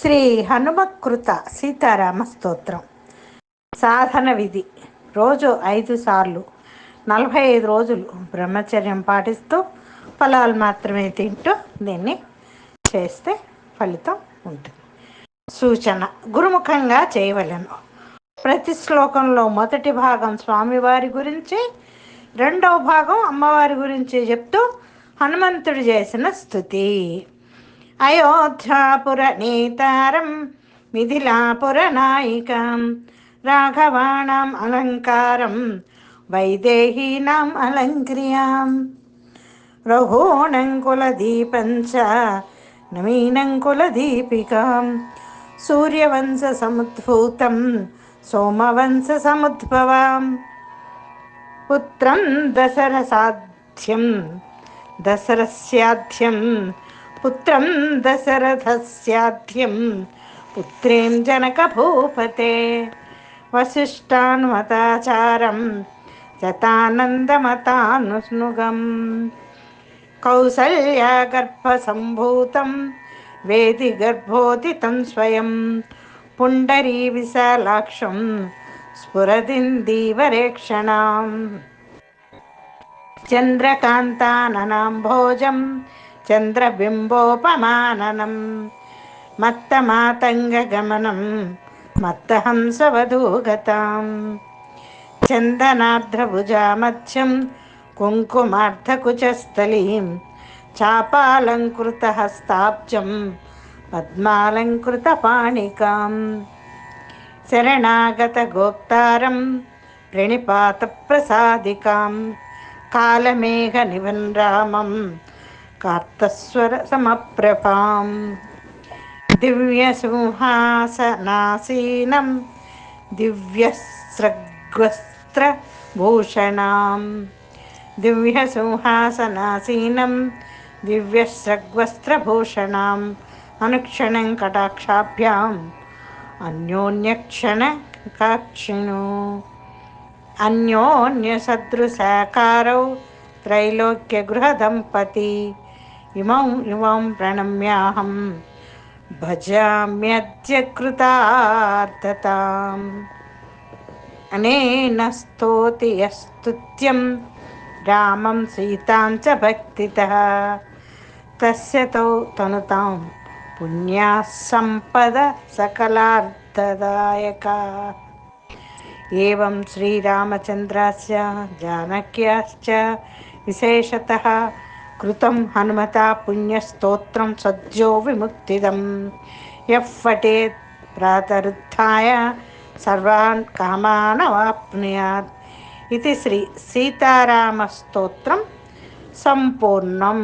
శ్రీ హనుమకృత సీతారామ స్తోత్రం. సాధన విధి. రోజు ఐదు సార్లు నలభై ఐదు రోజులు బ్రహ్మచర్యం పాటిస్తూ ఫలాలు మాత్రమే తింటూ దీన్ని చేస్తే ఫలితం ఉంటుంది. సూచన. గురుముఖంగా చేయవలను. ప్రతి శ్లోకంలో మొదటి భాగం స్వామివారి గురించి రెండవ భాగం అమ్మవారి గురించి చెప్తూ హనుమంతుడు చేసిన స్థుతి అయోధ్యాపుర నేతారం రాఘవాణం అలంకారం వైదేహీనాం అలంక్రియాం రఘోణంకులదీపంచ నవీనంకులదీపికాం సూర్యవంశసముద్భూతం సోమవంశసముద్భవాం పుత్రం దశరసాధ్యం దశరస్యాధ్యం పుత్రం దశరథస్యాధ్యం పుత్రీం జనకభూపతే. వశిష్టాన్మతాచారం శతానందమతానుస్నుగం కౌసల్యాగర్భసంభూతం వేది గర్భోదితం స్వయం. పుండరీ విశాలాక్షం స్ఫురదిందీవరేక్షణాం. చంద్రకాంతాననాంభోజం చంద్రబింబోపమాననం మత్తమాతంగగమనం మత్తహంసవధూగతాం. చందనార్ధభుజామధ్యం కుంకుమార్ధకుచస్థలీం చాపాలంకృతహస్తాబ్జం పద్మాలంకృతపాణికాం. శరణాగతగోప్తారం ప్రణిపాతప్రసాదికాం. కాలమేఘనివన్రామం రామం సమప్రభాం దివ్యసింహాసనాసీనం దివ్యస్రగ్వస్త్రభూషణాం. దివ్యసింహాసనాసీనం దివ్యస్రగ్వస్త్రభూషణాం. అనుక్షణం కటాక్షాభ్యాం అన్యోన్యక్షణ కాక్షిణు అన్యోన్యసదృశాకారౌ త్రైలోక్యగృహదంపతి. ఇమం ఇమం ప్రణమ్యాహం. భజామ్యద్య కృతార్థతాం. అనేన స్తోతి యస్తుత్యం రామం సీతాం చ భక్తితః. తస్య తౌ తనుతాం పుణ్యా సంపద సకలార్థదాయక. ఏం శ్రీరామచంద్రస్య జానక్యాశ్చ విశేషతః కృతం హనుమత పుణ్యస్తోత్రం సద్యో విముక్తిదం యః పఠేత్ సర్వాన్ కామానవాప్నుయాత్ ఇది శ్రీ సీతారామస్తోత్రం సంపూర్ణం